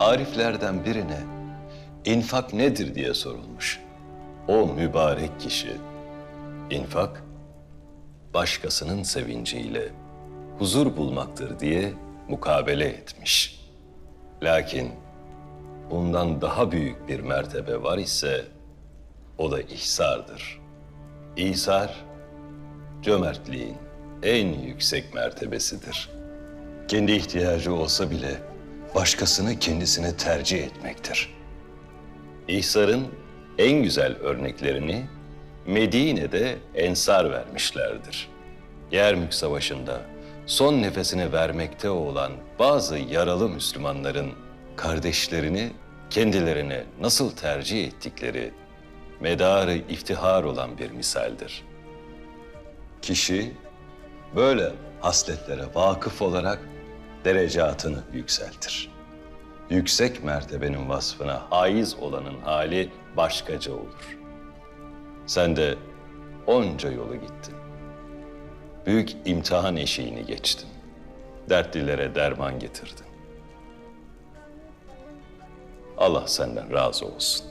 Ariflerden birine infak nedir diye sorulmuş. O mübarek kişi, infak başkasının sevinciyle huzur bulmaktır diye mukabele etmiş. Lakin bundan daha büyük bir mertebe var ise o da ihsardır. İhsar, cömertliğin en yüksek mertebesidir. Kendi ihtiyacı olsa bile başkasını kendisine tercih etmektir. İhsar'ın en güzel örneklerini Medine'de Ensar vermişlerdir. Yermük Savaşı'nda son nefesini vermekte olan bazı yaralı Müslümanların kardeşlerini kendilerine nasıl tercih ettikleri medarı iftihar olan bir misaldir. Kişi böyle hasletlere vakıf olarak derecatını yükseltir. Yüksek mertebenin vasfına haiz olanın hali başkaca olur. Sen de onca yolu gittin. Büyük imtihan eşiğini geçtin. Dertlilere derman getirdin. Allah senden razı olsun.